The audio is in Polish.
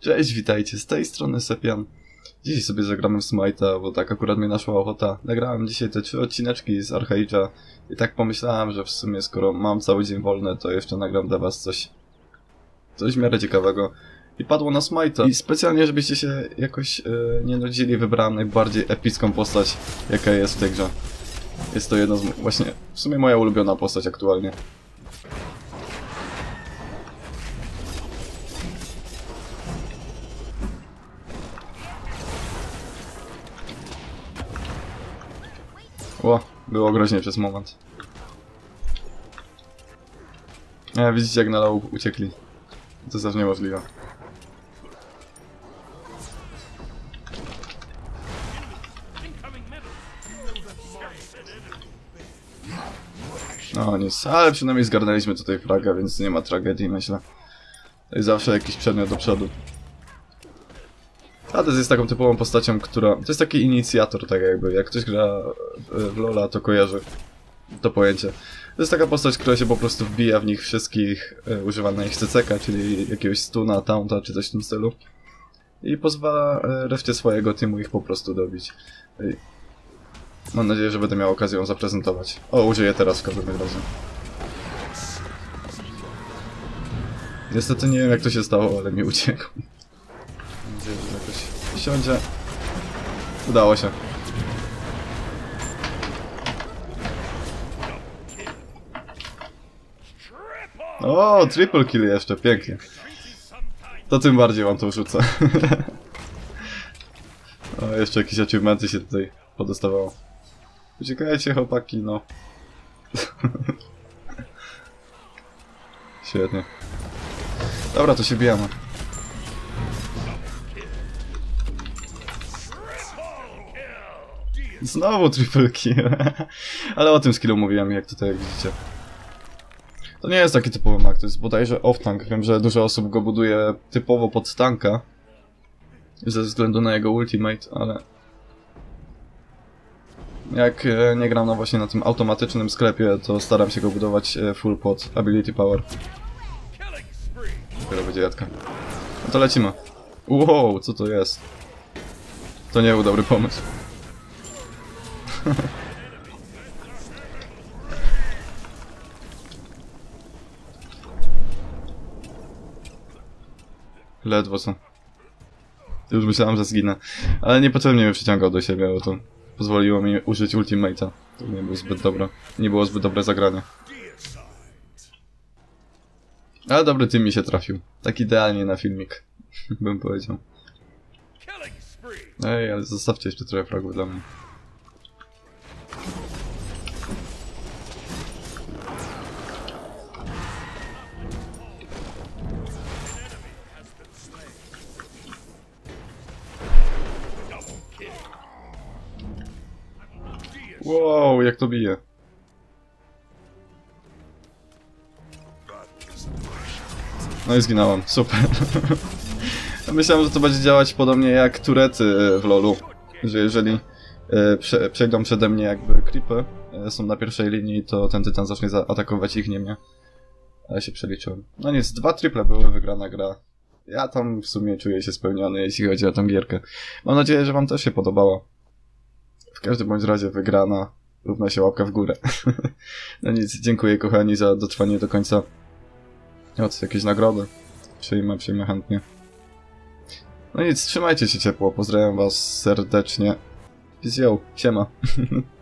Cześć, witajcie, z tej strony Sepian. Dzisiaj sobie zagramy w Smite'a, bo tak akurat mnie naszła ochota. Nagrałem dzisiaj te trzy odcineczki z Archage'a i tak pomyślałem, że w sumie skoro mam cały dzień wolny, to jeszcze nagram dla was coś, coś w miarę ciekawego. I padło na Smite'a. I specjalnie, żebyście się jakoś e, nie nudzili, wybrałem najbardziej epicką postać, jaka jest w tej grze. Jest to jedna z, właśnie, w sumie moja ulubiona postać aktualnie. Ło, było groźnie przez moment. E, widzicie jak na low uciekli. To jest aż niemożliwe. No nic, ale przynajmniej zgarnęliśmy tutaj fraga, więc nie ma tragedii myślę. To jest zawsze jakiś przedmiot do przodu. Hades jest taką typową postacią, która... To jest taki inicjator, tak jakby. Jak ktoś gra w Lola, to kojarzy to pojęcie. To jest taka postać, która się po prostu wbija w nich wszystkich, e, używa na ich CCK, czyli jakiegoś stuna, taunta, czy coś w tym stylu. I pozwala e, reszcie swojego teamu ich po prostu dobić. Mam nadzieję, że będę miał okazję ją zaprezentować. O, użyję teraz w każdym razie. Niestety nie wiem jak to się stało, ale mi uciekł. Jakoś siądzie. Udało się. O, triple kill jeszcze, pięknie. To tym bardziej wam to rzucę. o, jeszcze jakieś achievementy się tutaj podostawało. Uciekajcie chłopaki, no. Świetnie. Dobra, to się bijamy. Znowu triple kill. Ale o tym skillu mówiłem, jak tutaj, jak widzicie. To nie jest taki typowy mak, to jest bodajże off-tank. Wiem, że dużo osób go buduje typowo pod tanka. Ze względu na jego ultimate, ale... Jak e, nie gram no właśnie na tym automatycznym sklepie, to staram się go budować e, full pod ability power. Dopiero będzie jadka. No to lecimy. Wow, co to jest? To nie był dobry pomysł. Ledwo co. Już myślałem, że zginę. Ale niepotrzebnie mnie przyciągał do siebie, bo to pozwoliło mi użyć ultimate'a. To nie było zbyt dobre. Nie było zbyt dobre zagranie. Ale dobry tym mi się trafił. Tak idealnie na filmik, bym powiedział. Ej, ale zostawcie jeszcze trochę fragów dla mnie. Wow, jak to bije. No i zginąłem, super. Myślałem, że to będzie działać podobnie jak turety w lolu. Że jeżeli e, prze, przejdą przede mnie jakby creepy, e, są na pierwszej linii, to ten tytan zacznie atakować ich, nie mnie. Ale się przeliczyłem. No nic, dwa triple były, wygrana gra. Ja tam w sumie czuję się spełniony, jeśli chodzi o tę gierkę. Mam nadzieję, że wam też się podobała. W każdym bądź razie wygrana równa się łapka w górę. no nic, dziękuję kochani za dotrwanie do końca. Od jakieś nagrody. Przyjmę, przyjmę chętnie. No nic, trzymajcie się ciepło, pozdrawiam was serdecznie. Peace yo, siema.